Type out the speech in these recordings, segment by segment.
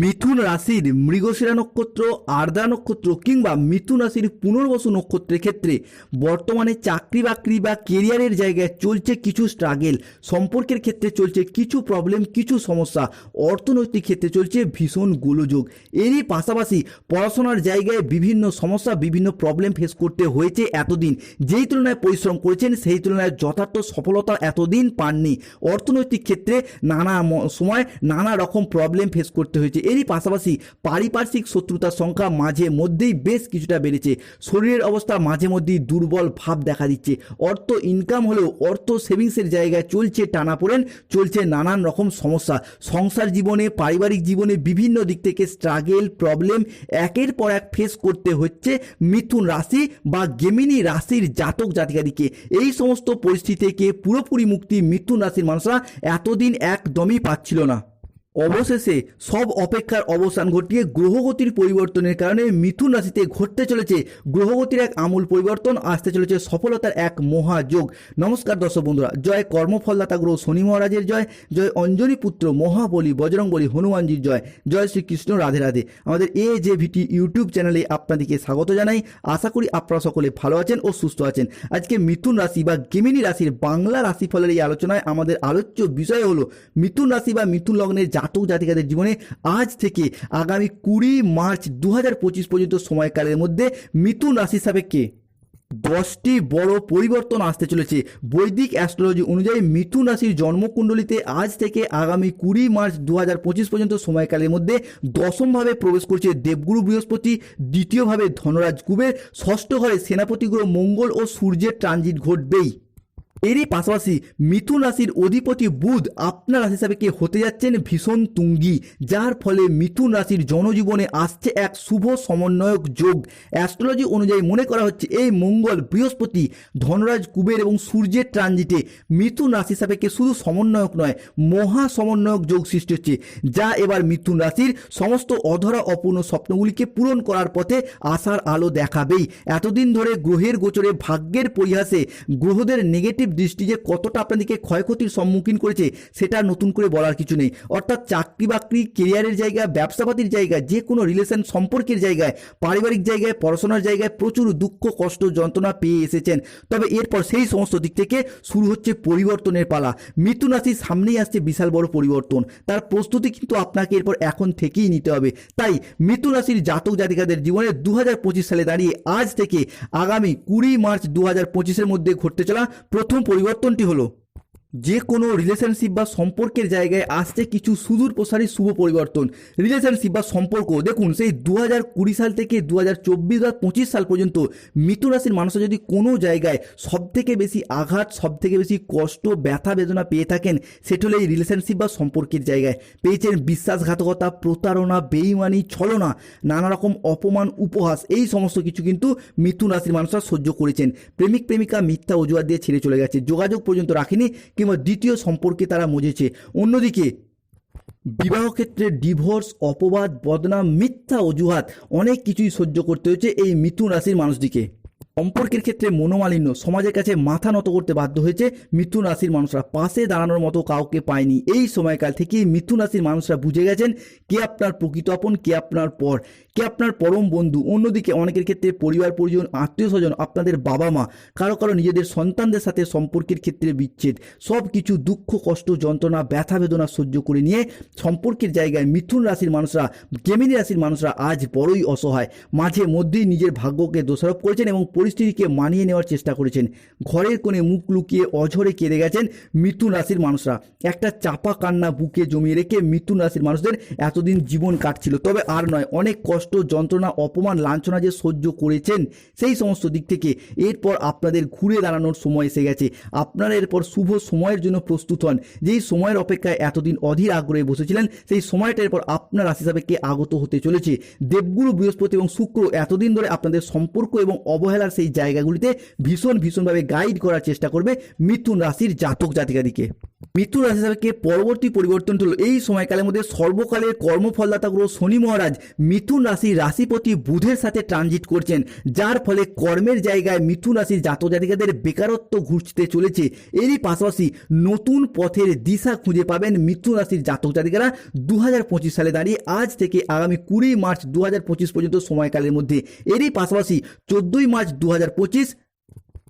মিথুন রাশির মৃগশিরা নক্ষত্র, আর্দ্রা নক্ষত্র কিংবা মিথুন রাশির পুনর্বসু নক্ষত্রের ক্ষেত্রে বর্তমানে চাকরি বাকরি বা কেরিয়ারের জায়গায় চলছে কিছু স্ট্রাগেল সম্পর্কের ক্ষেত্রে চলছে কিছু প্রবলেম কিছু সমস্যা। অর্থনৈতিক ক্ষেত্রে চলছে ভীষণ গোলযোগ। এরই পাশাপাশি পড়াশোনার জায়গায় বিভিন্ন সমস্যা, বিভিন্ন প্রবলেম ফেস করতে হয়েছে এতদিন। যেই তুলনায় পরিশ্রম করেছেন, সেই তুলনায় যথার্থ সফলতা এতদিন পাননি। অর্থনৈতিক ক্ষেত্রে নানা সময় নানা রকম প্রবলেম ফেস করতে হয়েছে। এরই পাশাপাশি পারিপার্শ্বিক শত্রুতার সংখ্যা মাঝে মধ্যেই বেশ কিছুটা বেড়েছে। শরীরের অবস্থা মাঝে মধ্যেই দুর্বল ভাব দেখা দিচ্ছে। অর্থ ইনকাম হলেও অর্থ সেভিংসের জায়গায় চলছে টানাপোড়েন, চলছে নানান রকম সমস্যা। সংসার জীবনে, পারিবারিক জীবনে বিভিন্ন দিক থেকে স্ট্রাগেল প্রবলেম একের পর এক ফেস করতে হচ্ছে মিথুন রাশি বা গেমিনী রাশির জাতক জাতিকাদিকে। এই সমস্ত পরিস্থিতি থেকে পুরোপুরি মুক্তি মিথুন রাশির মানুষরা এতদিন একদমই পাচ্ছিল না। অবশেষে সব অপেক্ষার অবসান ঘটিয়ে গ্রহগতির পরিবর্তনের কারণে মিথুন রাশিতে ঘটতে চলেছে গ্রহগতির এক আমূল পরিবর্তন, আসতে চলেছে সফলতার এক মহাযোগ। নমস্কার দর্শক বন্ধুরা, জয় কর্মফলদাতা গ্রহ শনি মহারাজের জয় জয় অঞ্জনী পুত্র মহাবলী বজরংবলী হনুমানজির জয় জয় শ্রীকৃষ্ণ রাধে রাধে। আমাদের এ যে ভিটি ইউটিউব চ্যানেলে আপনাদেরকে স্বাগত জানাই। আশা করি আপনারা সকলে ভালো আছেন ও সুস্থ আছেন। আজকে মিথুন রাশি বা গেমিনী রাশির বাংলা রাশিফলের এই আলোচনায় আমাদের আলোচ্য বিষয় হলো, মিথুন রাশি বা মিথুন লগ্নের জাতক জাতিকাদের জীবনে আজ থেকে আগামী কুড়ি মার্চ দু হাজার পঁচিশ পর্যন্ত সময়কালের মধ্যে মিথুন রাশি সাপেক্ষে দশটি বড় পরিবর্তন আসতে চলেছে। বৈদিক অ্যাস্ট্রোলজি অনুযায়ী মিথুন রাশির জন্মকুণ্ডলিতে আজ থেকে আগামী কুড়ি মার্চ দু হাজার পঁচিশ পর্যন্ত সময়কালের মধ্যে দশমভাবে প্রবেশ করছে দেবগুরু বৃহস্পতি, দ্বিতীয়ভাবে ধনরাজ কুবের ষষ্ঠ ঘরে মঙ্গল ও সূর্যের ট্রানজিট ঘটবেই। এরই পাশাপাশি মিথুন রাশির অধিপতি বুধ আপনার রাশি হিসাবে কে হতে যাচ্ছেন ভীষণ তুঙ্গি, যার ফলে মিথুন রাশির জনজীবনে আসছে এক শুভ সমন্বয়ক যোগ। অ্যাস্ট্রোলজি অনুযায়ী মনে করা হচ্ছে এই মঙ্গল বৃহস্পতি ধনরাজ, কুবের এবং সূর্যের ট্রানজিটে মিথুন রাশি কে শুধু সমন্বয়ক নয়, মহা সমন্বয়ক যোগ সৃষ্টি হচ্ছে, যা এবার মিথুন রাশির সমস্ত অধরা অপূর্ণ স্বপ্নগুলিকে পূরণ করার পথে আশার আলো দেখাবেই। এতদিন ধরে গ্রহের গোচরে ভাগ্যের পরিহাসে গ্রহদের নেগেটিভ দৃষ্টি যে কতটা আপনাদেরকে ক্ষয়ক্ষতির সম্মুখীন করেছে, সেটা নতুন করে বলার কিছু নেই। অর্থাৎ চাকরি বাকরি কেরিয়ারের জায়গা ব্যবসাপাতির জায়গা যে কোনো রিলেশন সম্পর্কের জায়গায়, পারিবারিক জায়গায়, পড়াশোনার জায়গায় প্রচুর দুঃখ, কষ্ট, যন্ত্রণা পেয়ে এসেছেন। তবে এরপর সেই সমস্ত দিক থেকে শুরু হচ্ছে পরিবর্তনের পালা। মিথুন রাশির সামনেই আসছে বিশাল বড় পরিবর্তন। তার প্রস্তুতি কিন্তু আপনাকে এরপর এখন থেকেই নিতে হবে। তাই মিথুন রাশির জাতক জাতিকাদের জীবনে দু হাজার পঁচিশ সালে দাঁড়িয়ে আজ থেকে আগামী কুড়ি মার্চ দু হাজার মধ্যে ঘটতে চলা প্রথম পরিবর্তনটি হলো যে কোনো রিলেশনশিপ বা সম্পর্কের জায়গায় আসছে কিছু সুদূর প্রসারী শুভ পরিবর্তন। রিলেশনশিপ বা সম্পর্ক, দেখুন, সেই দু হাজার কুড়ি সাল থেকে দু হাজার চব্বিশ বা পঁচিশ সাল পর্যন্ত মিথুন রাশির মানুষের যদি কোনো জায়গায় সব থেকে বেশি আঘাত সব থেকে বেশি কষ্ট, ব্যথা, বেদনা পেয়ে থাকেন, সেটা হলো এই রিলেশনশিপ বা সম্পর্কের জায়গায়। পেয়েছেন বিশ্বাসঘাতকতা, প্রতারণা, বেইমানি, ছলনা নানা রকম অপমান, উপহাস, এই সমস্ত কিছু কিন্তু মিথুন রাশির মানুষরা সহ্য করেছেন। প্রেমিক, প্রেমিকা মিথ্যা অজুহাত দিয়ে ছেড়ে চলে গেছে। যোগাযোগ পর্যন্ত রাখেনি কিংবা দ্বিতীয় সম্পর্কে তারা মজেছে। অন্যদিকে বিবাহ ক্ষেত্রে ডিভোর্স, অপবাদ, বদনাম, মিথ্যা অজুহাত অনেক কিছুই সহ্য করতে হয়েছে এই মিথুন রাশির মানুষটিকে। সম্পর্কের ক্ষেত্রে মনোমালিন্য সমাজের কাছে মাথা নত করতে বাধ্য হয়েছে মিথুন রাশির মানুষরা। পাশে দাঁড়ানোর মতো কাউকে পায়নি। এই সময়কাল থেকে মিথুন রাশির মানুষরা বুঝে গেছেন, কে আপনার প্রকৃত আপন, কে আপনার পর। কে আপনার পরম বন্ধু। অন্যদিকে অনেকের ক্ষেত্রে পরিবার, পরিজন, আত্মীয় স্বজন, আপনাদের বাবা মা, কারও কারও নিজেদের সন্তানদের সাথে সম্পর্কের ক্ষেত্রে বিচ্ছেদ। সব কিছু দুঃখ, কষ্ট, যন্ত্রণা, ব্যথা, বেদনা সহ্য করে নিয়ে সম্পর্কের জায়গায় মিথুন রাশির মানুষরা, গেমিনী রাশির মানুষরা আজ বড়ই অসহায়। মাঝে মধ্যেই নিজের ভাগ্যকে দোষারোপ করেছেন এবং পরিস্থিতিকে মানিয়ে নেওয়ার চেষ্টা করেছেন। ঘরের কোণে মুখ লুকিয়ে অঝরে কেঁদে গেছেন মিথুন রাশির মানুষরা। একটা চাপা কান্না বুকে জমিয়ে রেখে মিথুন রাশির মানুষদের এতদিন জীবন কাটছিল। তবে আর নয়, অনেক কষ্ট, যন্ত্রণা, অপমান, লাঞ্ছনা যে সহ্য করেছেন, সেই সমস্ত দিক থেকে এরপর আপনাদের ঘুরে দাঁড়ানোর সময় এসে গেছে। আপনারা এরপর শুভ সময়ের জন্য প্রস্তুত হন। যেই সময়ের অপেক্ষায় এতদিন অধীর আগ্রহে বসেছিলেন, সেই সময়টা এরপর আপনার রাশি কে আগত হতে চলেছে। দেবগুরু বৃহস্পতি এবং শুক্র এতদিন ধরে আপনাদের সম্পর্ক এবং অবহেলার সেই জায়গাগুলিতে ভীষণ ভীষণভাবে গাইড করার চেষ্টা করবে মিথুন রাশির জাতক জাতিকাদিকে। মিথুন রাশি সাপেক্ষে পরবর্তী পরিবর্তন হলো এই সময়কালের মধ্যে সর্বকালের কর্মফলদাতা গ্রহ শনি মহারাজ মিথুন রাশি রাশিপতি বুধের সাথে ট্রানজিট করছেন। যার ফলে কর্মের জায়গায় মিথুন রাশির জাতক জাতিকাদের বেকারত্ব ঘুরতে চলেছে। এরই পাশাপাশি নতুন পথের দিশা খুঁজে পাবেন মিথুন রাশির জাতক জাতিকারা দু হাজার পঁচিশ সালে দাঁড়িয়ে আজ থেকে আগামী কুড়ি মার্চ দু হাজার পঁচিশ পর্যন্ত সময়কালের মধ্যে। এরই পাশাপাশি চোদ্দোই মার্চ দু হাজার পঁচিশ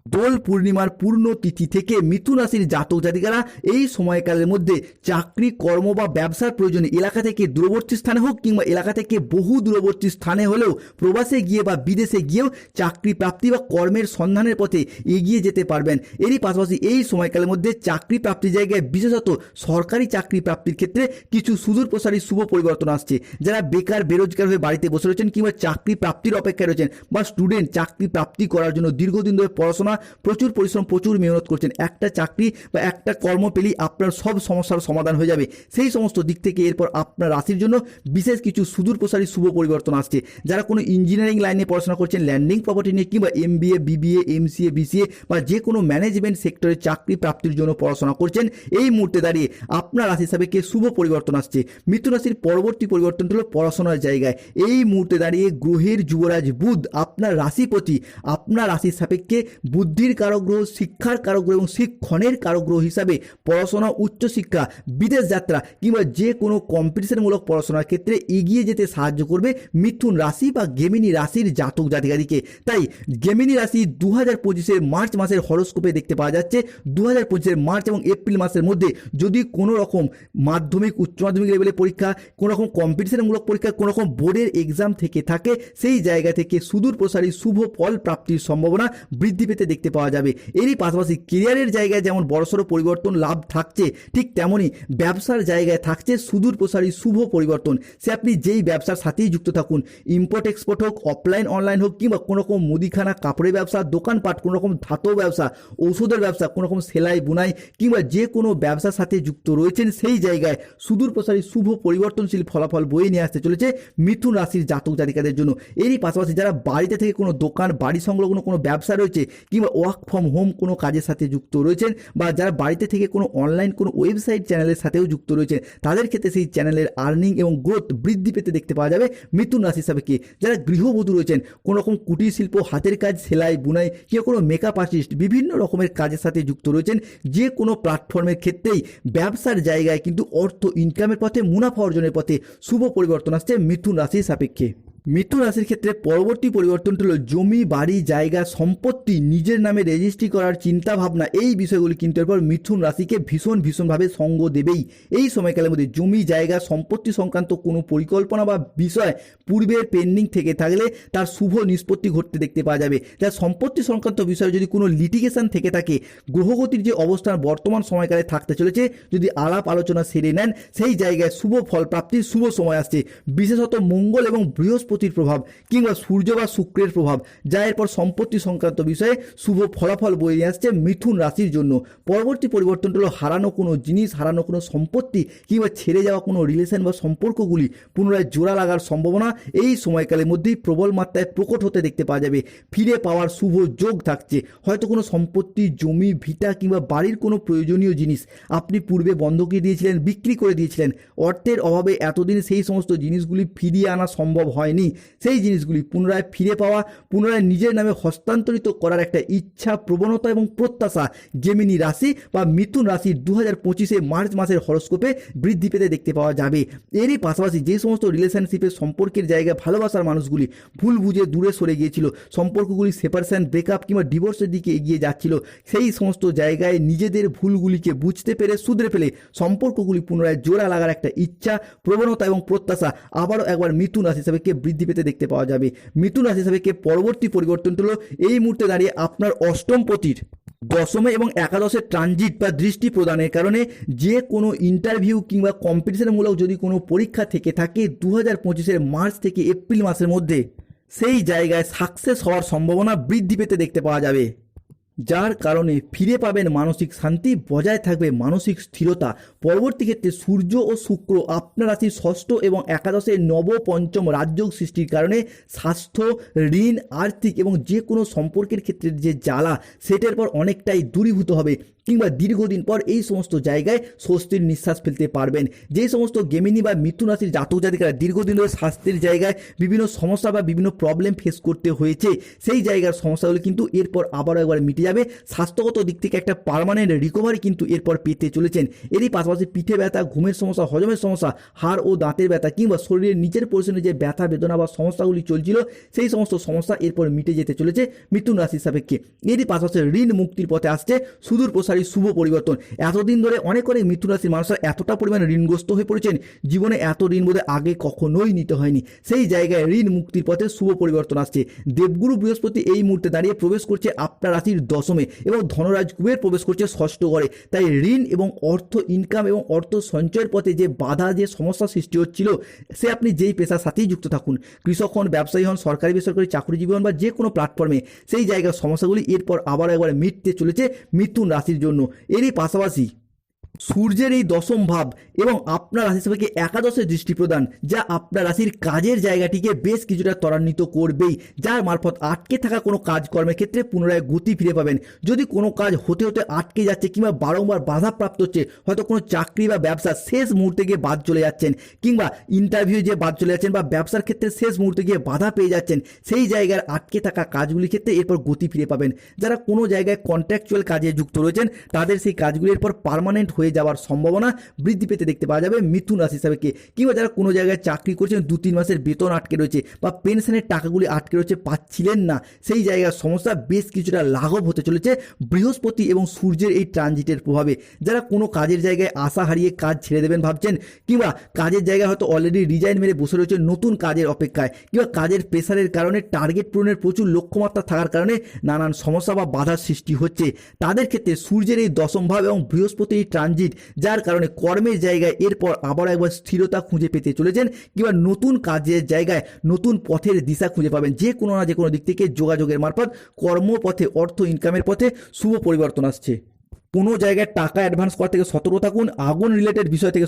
দোল পূর্ণিমার পূর্ণ তিথি থেকে মিথুন রাশির জাতক জাতিকারা এই সময়কালের মধ্যে চাকরি, কর্ম বা ব্যবসার প্রয়োজনে এলাকা থেকে দূরবর্তী স্থানে হোক কিংবা এলাকা থেকে বহু দূরবর্তী স্থানে হলেও প্রবাসে গিয়ে বা বিদেশে গিয়েও চাকরি প্রাপ্তি বা কর্মের সন্ধানের পথে এগিয়ে যেতে পারবেন। এরই পাশাপাশি এই সময়কালের মধ্যে চাকরি প্রাপ্তির জায়গায় বিশেষত সরকারি চাকরি প্রাপ্তির ক্ষেত্রে কিছু সুদূর প্রসারী শুভ পরিবর্তন আসছে। যারা বেকার, বেরোজগার হয়ে বাড়িতে বসে রয়েছেন কিংবা চাকরি প্রাপ্তির অপেক্ষায় রয়েছেন বা স্টুডেন্ট চাকরি প্রাপ্তি করার জন্য দীর্ঘদিন ধরে পড়াশোনা প্রচুর পরিশ্রম, প্রচুর মেহনত করছেন। একটা চাকরি বা একটা কর্ম পেলেই আপনার সব সমস্যার সমাধান হয়ে যাবে। সেই সমস্ত দিক থেকে এরপর আপনার রাশির জন্য বিশেষ কিছু সুদূর প্রসারী শুভ পরিবর্তন আসছে। যারা কোনো ইঞ্জিনিয়ারিং লাইনে পড়াশোনা করছেন ল্যান্ডিং প্রপার্টি নিয়ে কিংবা MBA BBA MCA BCA বা যে কোনো ম্যানেজমেন্ট সেক্টরে চাকরি প্রাপ্তির জন্য পড়াশোনা করছেন, এই মুহূর্তে দাঁড়িয়ে আপনার রাশি হিসাবে কে শুভ পরিবর্তন আসছে। মিথুন রাশির পরবর্তী পরিবর্তন হলো পড়াশোনার জায়গায়। এই মুহূর্তে দাঁড়িয়ে গ্রহের যুবরাজ বুধ আপনার রাশিপতি, আপনার রাশির সাপেক্ষে বুদ্ধির কারগ্রহ শিক্ষার কারগ্রহ এবং শিক্ষণের কারগ্রহ হিসাবে পড়াশোনা, উচ্চশিক্ষা, বিদেশ যাত্রা কিংবা যে কোনো কম্পিটিশনমূলক পড়াশোনার ক্ষেত্রে এগিয়ে যেতে সাহায্য করবে মিথুন রাশি বা গেমিনী রাশির জাতক জাতিকাদিকে। তাই গেমিনী রাশি দু হাজার পঁচিশের মার্চ মাসের হরস্কোপে দেখতে পাওয়া যাচ্ছে। দু হাজার পঁচিশের মার্চ এবং এপ্রিল মাসের মধ্যে যদি কোনো রকম মাধ্যমিক, উচ্চ মাধ্যমিক লেভেলের পরীক্ষা, কোনো রকম কম্পিটিশনমূলক পরীক্ষা, কোনো রকম বোর্ডের এক্সাম থেকে থাকে, সেই জায়গা থেকে সুদূর প্রসারী শুভ ফল প্রাপ্তির সম্ভাবনা বৃদ্ধি পেতে দেখতে পাওয়া যাবে। এরই পাশাপাশি কেরিয়ারের জায়গায় যেমন বড়সড় পরিবর্তন লাভ থাকছে, ঠিক তেমনই ব্যবসার জায়গায় থাকছে সুদূর প্রসারী শুভ পরিবর্তন। সে আপনি যেই ব্যবসার সাথেই যুক্ত থাকুন ইম্পোর্ট এক্সপোর্ট হোক অফলাইন অনলাইন হোক, কিংবা কোনো রকম মুদিখানা, কাপড়ের ব্যবসা, দোকানপাট কোনো রকম ধাতব ব্যবসা, ঔষধের ব্যবসা কোনো রকম সেলাই, বুনাই, কিংবা যে কোনো ব্যবসার সাথে যুক্ত রয়েছেন, সেই জায়গায় সুদূর প্রসারী শুভ পরিবর্তনশীল ফলাফল বয়ে নিয়ে আসতে চলেছে মিথুন রাশির জাতক জাতিকাদের জন্য। এরই পাশাপাশি যারা বাড়িতে থেকে কোনো দোকান, বাড়ি সংলগ্ন কোনো ব্যবসা রয়েছে, কিংবা ওয়ার্ক ফ্রম হোম কোনো কাজের সাথে যুক্ত রয়েছেন বা যারা বাড়িতে থেকে কোনো অনলাইন কোনো ওয়েবসাইট চ্যানেলের সাথেও যুক্ত রয়েছেন, তাদের ক্ষেত্রে সেই চ্যানেলের আর্নিং এবং গ্রোথ বৃদ্ধি পেতে দেখতে পাওয়া যাবে মিথুন রাশি হিসাবে কি যারা গৃহবধূ রয়েছেন, কোনো রকম কুটির শিল্প, হাতের কাজ, সেলাই, বুনাই কিংবা কোনো মেকআপ আর্টিস্ট বিভিন্ন রকমের কাজের সাথে যুক্ত রয়েছেন, যে কোনো প্ল্যাটফর্মের ক্ষেত্রেই ব্যবসার জায়গায় কিন্তু অর্থ ইনকামের পথে, মুনাফা অর্জনের পথে শুভ পরিবর্তন আসছে মিথুন রাশির সাপেক্ষে। মিথুন রাশির ক্ষেত্রে পরবর্তী পরিবর্তনটি হলো জমি, বাড়ি, জায়গা, সম্পত্তি নিজের নামে রেজিস্ট্রি করার চিন্তা ভাবনা এই বিষয়গুলি কিন্তু এরপর মিথুন রাশিকে ভীষণ, ভীষণভাবে সঙ্গ দেবেই। এই সময়কালের মধ্যে জমি, জায়গা, সম্পত্তি সংক্রান্ত কোনো পরিকল্পনা বা বিষয় পূর্বের পেন্ডিং থেকে থাকলে তার শুভ নিষ্পত্তি ঘটতে দেখতে পাওয়া যাবে। যা সম্পত্তি সংক্রান্ত বিষয়ে যদি কোনো লিটিগেশন থেকে থাকে, গ্রহগতির যে অবস্থান বর্তমান সময়কালে থাকতে চলেছে, যদি আলাপ আলোচনা সেরে নেন, সেই জায়গায় শুভ ফল প্রাপ্তির শুভ সময় আসছে। বিশেষত মঙ্গল এবং বৃহস্পতির প্রভাব কিংবা সূর্য বা শুক্রের প্রভাব, যা এরপর সম্পত্তি সংক্রান্ত বিষয়ে শুভ ফলাফল বয়ে নিয়ে আসছে মিথুন রাশির জন্য। পরবর্তী পরিবর্তনটা হলো হারানো কোনো জিনিস, হারানো কোনো সম্পত্তি কিংবা ছেড়ে যাওয়া কোনো রিলেশন বা সম্পর্কগুলি পুনরায় জোড়া লাগার সম্ভাবনা এই সময়কালের মধ্যেই প্রবল মাত্রায় প্রকট হতে দেখতে পাওয়া যাবে। ফিরে পাওয়ার শুভ যোগ থাকছে। হয়তো কোনো সম্পত্তি, জমি, ভিটা কিংবা বাড়ির কোনো প্রয়োজনীয় জিনিস আপনি পূর্বে বন্ধকে দিয়েছিলেন, বিক্রি করে দিয়েছিলেন। অর্থের অভাবে এতদিন সেই সমস্ত জিনিসগুলি ফিরিয়ে আনা সম্ভব হয়নি। সেই জিনিসগুলি পুনরায় ফিরে পাওয়া, পুনরায় নিজের নামে হস্তান্তরিত করার একটা ইচ্ছা, প্রবণতা এবং প্রত্যাশা জেমিনি রাশি বা মিথুন রাশি দু হাজার পঁচিশে মার্চ মাসের হরস্কোপে বৃদ্ধি পেতে দেখতে পাওয়া যাবে। এরই পাশাপাশি যে সমস্ত রিলেশনশিপের সম্পর্কের জায়গায় ভালোবাসার মানুষগুলি ভুল বুঝে দূরে সরে গিয়েছিল, সম্পর্কগুলি সেপারেশন ব্রেকআপ কিংবা ডিভোর্সের দিকে এগিয়ে যাচ্ছিল, সেই সমস্ত জায়গায় নিজেদের ভুলগুলিকে বুঝতে পেরে শুধরে ফেলে সম্পর্কগুলি পুনরায় জোড়া লাগার একটা ইচ্ছা, প্রবণতা এবং প্রত্যাশা আবারও একবার মিথুন রাশি হিসাবে বৃদ্ধি পেতে দেখতে পাওয়া যাবে। মিথুন রাশি হিসাবে পরবর্তী পরিবর্তন হলো এই মুহূর্তে দাঁড়িয়ে আপনার অষ্টম পতির, দশমে এবং একাদশে ট্রানজিট বা দৃষ্টি প্রদানের কারণে যে কোনো ইন্টারভিউ কিংবা কম্পিটিশনমূলক যদি কোনো পরীক্ষা থেকে থাকে দু হাজার পঁচিশের মার্চ থেকে এপ্রিল মাসের মধ্যে, সেই জায়গায় সাকসেস হওয়ার সম্ভাবনা বৃদ্ধি পেতে দেখতে পাওয়া যাবে। যার কারণে ফিরে পাবেন মানসিক শান্তি, বজায় থাকবে মানসিক স্থিরতা। পরবর্তী ক্ষেত্রে সূর্য ও শুক্র আপনার রাশির ষষ্ঠ এবং একাদশের নব পঞ্চম রাজযোগ সৃষ্টির কারণে স্বাস্থ্য, ঋণ, আর্থিক এবং যে কোনো সম্পর্কের ক্ষেত্রে যে জ্বালা, সেটার পর অনেকটাই দূরীভূত হবে। কিংবা দীর্ঘদিন পর এই সমস্ত জায়গায় স্বস্তির নিঃশ্বাস ফেলতে পারবেন। যেই সমস্ত গেমিনি বা মৃত্যু রাশির জাতক জাতিকারা দীর্ঘদিন ধরে স্বাস্থ্যের জায়গায় বিভিন্ন সমস্যা বা বিভিন্ন প্রবলেম ফেস করতে হয়েছে, সেই জায়গার সমস্যাগুলো কিন্তু এরপর আবারও একবার মিটে যাবে। স্বাস্থ্যগত দিক থেকে একটা পার্মানেন্ট রিকভারি কিন্তু এরপর পেতে চলেছেন। এরই পাশাপাশি পিঠে ব্যথা, ঘুমের সমস্যা, হজমের সমস্যা, হাড় ও দাঁতের ব্যথা কিংবা শরীরের নিচের পোর্শনে যে ব্যথা, বেদনা বা সমস্যাগুলি চলছিল, সেই সমস্ত সমস্যা এরপর মিটে যেতে চলেছে মিথুন রাশির সাপেক্ষে এরই পাশাপাশি ঋণ মুক্তির পথে আসছে। সুদূর প্রসারী শুভ পরিবর্তন। এতদিন ধরে অনেক অনেক মিথুন রাশির মানুষরা এতটা পরিমাণে ঋণগ্রস্ত হয়ে পড়েছেন, জীবনে এত ঋণ বোধে আগে কখনোই নিতে হয়নি। সেই জায়গায় ঋণ মুক্তির পথে শুভ পরিবর্তন আসছে। দেবগুরু বৃহস্পতি এই মুহূর্তে দাঁড়িয়ে প্রবেশ করছে আপনার রাশির দশমে এবং ধনরাজ কুবের প্রবেশ করছে ষষ্ঠ ঘরে। তাই ঋণ এবং অর্থ ইনকাম এবং অর্থ সঞ্চয়ের পথে যে বাধা, যে সমস্যা সৃষ্টি হচ্ছিল, সে আপনি যেই পেশার সাথেই যুক্ত থাকুন। কৃষক হন, ব্যবসায়ী হন, সরকারি বেসরকারি চাকরিজীবী হন বা যে কোনো প্ল্যাটফর্মে সেই জায়গার সমস্যাগুলি এরপর আবার একবার মিটতে চলেছে। মিথুন রাশির জন্য এরই পাশাপাশি সূর্যের এই দশম ভাব এবং আপনার রাশি সবাইকে একাদশের দৃষ্টি প্রদান, যা আপনার রাশির কাজের জায়গাটিকে বেশ কিছুটা ত্বরান্বিত করবেই, যার মারফত আটকে থাকা কোনো কাজকর্মের ক্ষেত্রে পুনরায় গতি ফিরে পাবেন। যদি কোনো কাজ হতে হতে আটকে যাচ্ছে কিংবা বারংবার বাধাপ্রাপ্ত হচ্ছে, হয়তো কোনো চাকরি বা ব্যবসা শেষ মুহূর্তে গিয়ে বাদ চলে যাচ্ছেন, কিংবা ইন্টারভিউ যে বাদ চলে যাচ্ছেন বা ব্যবসার ক্ষেত্রে শেষ মুহূর্তে গিয়ে বাধা পেয়ে যাচ্ছেন, সেই জায়গার আটকে থাকা কাজগুলির ক্ষেত্রে এরপর গতি ফিরে পাবেন। যারা কোনো জায়গায় কন্ট্রাকচুয়াল কাজে যুক্ত রয়েছেন, তাদের সেই কাজগুলি এরপর পার্মানেন্ট হয়ে যাওয়ার সম্ভাবনা বৃদ্ধি পেতে দেখতে পাওয়া যাবে মিথুন রাশি হিসাবে কে। কিংবা যারা কোনো জায়গায় চাকরি করছেন, দু তিন মাসের বেতন আটকে রয়েছে বা পেনশনের টাকাগুলি আটকে রয়েছে, পাচ্ছিলেন না, সেই জায়গার সমস্যা বেশ কিছুটা লাঘব হতে চলেছে বৃহস্পতি এবং সূর্যের এই ট্রানজিটের প্রভাবে। যারা কোনো কাজের জায়গায় আশা হারিয়ে কাজ ছেড়ে দেবেন ভাবছেন, কিংবা কাজের জায়গায় হয়তো অলরেডি রিজাইন মেরে বসে রয়েছে নতুন কাজের অপেক্ষায়, কিংবা কাজের প্রেশারের কারণে টার্গেট পূরণের প্রচুর লক্ষ্যমাত্রা থাকার কারণে নানান সমস্যা বা বাধার সৃষ্টি হচ্ছে। তাদের ক্ষেত্রে সূর্যের এই দশম ভাব এবং বৃহস্পতির এই ট্রানজিট যার কারণে কর্মের জায়গায় এরপর আবার একবার স্থিরতা খুঁজে পেতে চলেছেন কিংবা নতুন কাজের জায়গায় নতুন পথের দিশা খুঁজে পাবেন। যে কোনো না যে কোনো দিক থেকে যোগাযোগের মারফত, কর্মপথে, অর্থ ইনকামের পথে শুভ পরিবর্তন আসছে। কোনো জায়গায় টাকা অ্যাডভান্স করা থেকে সতর্ক থাকুন। আগুন রিলেটেড বিষয় থেকে